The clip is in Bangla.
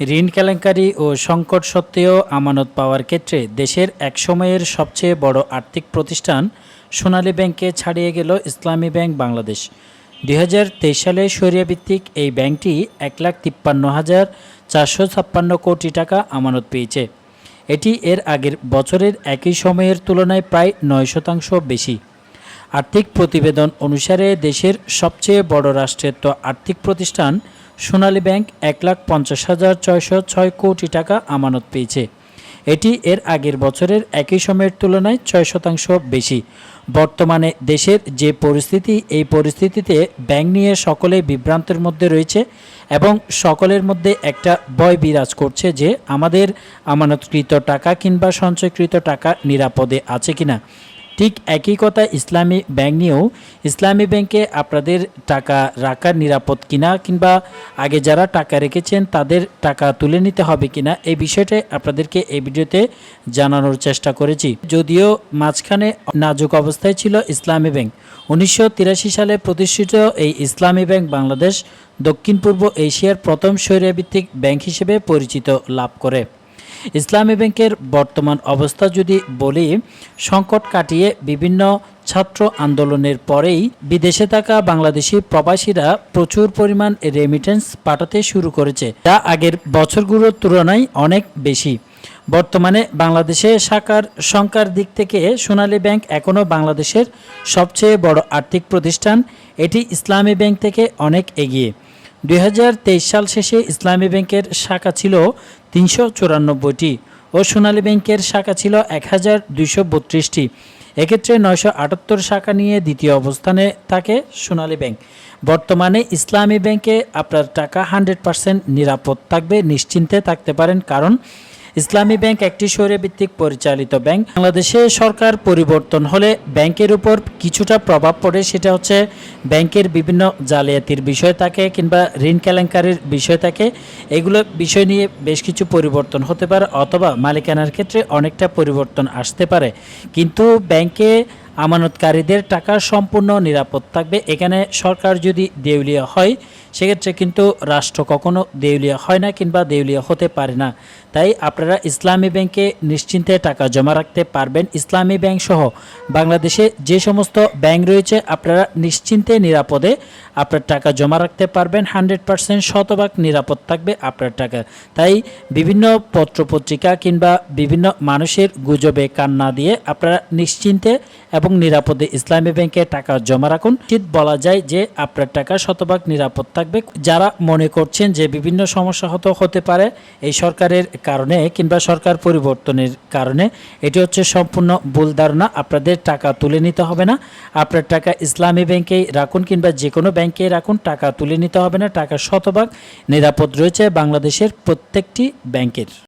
ঋণ কেলেঙ্কারি ও সংকট সত্ত্বেও আমানত পাওয়ার ক্ষেত্রে দেশের এক সময়ের সবচেয়ে বড় আর্থিক প্রতিষ্ঠান সোনালী ব্যাংকে ছাড়িয়ে গেল ইসলামী ব্যাংক বাংলাদেশ। দুই হাজার তেইশ সালে সরিয়াভিত্তিক এই ব্যাংকটি এক লাখ তিপ্পান্ন হাজার চারশো ছাপ্পান্ন কোটি টাকা আমানত পেয়েছে। এটি এর আগের বছরের একই সময়ের তুলনায় প্রায় নয় শতাংশ বেশি। আর্থিক প্রতিবেদন অনুসারে দেশের সবচেয়ে বড় রাষ্ট্রায়ত্ত আর্থিক প্রতিষ্ঠান সোনালী ব্যাংক এক লাখ পঞ্চাশ হাজার ছয়শো ছয় কোটি টাকা আমানত পেয়েছে। এটি এর আগের বছরের একই সময়ের তুলনায় ছয় শতাংশ বেশি। বর্তমানে দেশের যে পরিস্থিতি, এই পরিস্থিতিতে ব্যাংক নিয়ে সকলেই বিভ্রান্তের মধ্যে রয়েছে এবং সকলের মধ্যে একটা ভয় বিরাজ করছে যে আমাদের আমানতকৃত টাকা কিংবা সঞ্চয়কৃত টাকা নিরাপদে আছে কিনা। ঠিক একই কথা ইসলামী ব্যাংক নিয়েও ইসলামী ব্যাংকে আপনাদের টাকা রাখার নিরাপদ কিনা কিংবা আগে যারা টাকা রেখেছেন তাদের টাকা তুলে নিতে হবে কিনা এই বিষয়টাই আপনাদেরকে এই ভিডিওতে জানানোর চেষ্টা করেছি। যদিও মাঝখানে নাজুক অবস্থায় ছিল ইসলামী ব্যাংক। উনিশশো তিরাশি সালে প্রতিষ্ঠিত এই ইসলামী ব্যাংক বাংলাদেশ দক্ষিণ পূর্ব এশিয়ার প্রথম স্বৈরভিত্তিক ব্যাংক হিসেবে পরিচিত লাভ করে। ইসলামী ব্যাংকের বর্তমান অবস্থা যদি বলি, সংকট কাটিয়ে বিভিন্ন ছাত্র আন্দোলনের পরেই বিদেশে থাকা বাংলাদেশি প্রবাসীরা প্রচুর পরিমাণ রেমিটেন্স পাঠাতে শুরু করেছে। যা আগের বছরগুলোর তুলনায় অনেক বেশি। বর্তমানে বাংলাদেশে শাখার সংখ্যার দিক থেকে সোনালী ব্যাংক এখনও বাংলাদেশের সবচেয়ে বড় আর্থিক প্রতিষ্ঠান। এটি ইসলামী ব্যাংক থেকে অনেক এগিয়ে। দুই হাজার তেইশ সাল শেষে ইসলামী ব্যাংকের শাখা ছিল তিনশো চুরানব্বইটি ও সোনালী ব্যাংকের শাখা ছিল এক হাজার দুইশো বত্রিশটি। এক্ষেত্রে নয়শো আটাত্তর শাখা নিয়ে দ্বিতীয় অবস্থানে থাকে সোনালী ব্যাংক। বর্তমানে ইসলামী ব্যাংকে আপনার টাকা হান্ড্রেড পার্সেন্ট নিরাপদ থাকবে, নিশ্চিন্তে থাকতে পারেন, কারণ ইসলামী ব্যাংক একটি ভিত্তিক পরিচালিত ব্যাংক। বাংলাদেশে সরকার পরিবর্তন হলে ব্যাংকের উপর কিছুটা প্রভাব পড়ে, সেটা হচ্ছে ব্যাংকের বিভিন্ন জালিয়াতির বিষয় থাকে কিংবা ঋণ কেলেঙ্কারির বিষয় থাকে। এগুলো বিষয় নিয়ে বেশ কিছু পরিবর্তন হতে পারে অথবা মালিকানার ক্ষেত্রে অনেকটা পরিবর্তন আসতে পারে। কিন্তু ব্যাংকে আমানতকারীদের টাকা সম্পূর্ণ নিরাপদ থাকবে। এখানে সরকার যদি দেউলিয়া হয় সেক্ষেত্রে কিন্তু রাষ্ট্র কখনো দেউলিয়া হয় না কিংবা দেউলিয়া হতে পারে না। তাই আপনারা ইসলামী ব্যাংকে নিশ্চিন্তে টাকা জমা রাখতে পারবেন। ইসলামী ব্যাংক সহ বাংলাদেশে যে সমস্ত ব্যাংক রয়েছে, আপনারা নিশ্চিন্তে নিরাপদে আপনার টাকা জমা রাখতে পারবেন, হান্ড্রেড পার্সেন্ট শতভাগ নিরাপদ থাকবে আপনার টাকা। তাই বিভিন্ন পত্রপত্রিকা কিংবা বিভিন্ন মানুষের গুজবে কান না দিয়ে আপনারা নিশ্চিন্তে এবং নিরাপদে ইসলামী ব্যাংকে টাকা জমা রাখুন। ঠিক বলা যায় যে আপনার টাকা শতভাগ নিরাপদ থাকবে। যারা মনে করছেন যে বিভিন্ন সমস্যা হতে হতে পারে এই সরকারের কারণে কিংবা সরকার পরিবর্তনের কারণে, এটি হচ্ছে সম্পূর্ণ ভুল ধারণা। আপনাদের টাকা তুলে নিতে হবে না। আপনার টাকা ইসলামী ব্যাংকেই রাখুন কিংবা যে কোনো ব্যাংকে রাখুন টাকা তুলে নিতে হবে না টাকা শতভাগ। নিরাপদ রয়েছে বাংলাদেশের প্রত্যেকটি ব্যাংকের।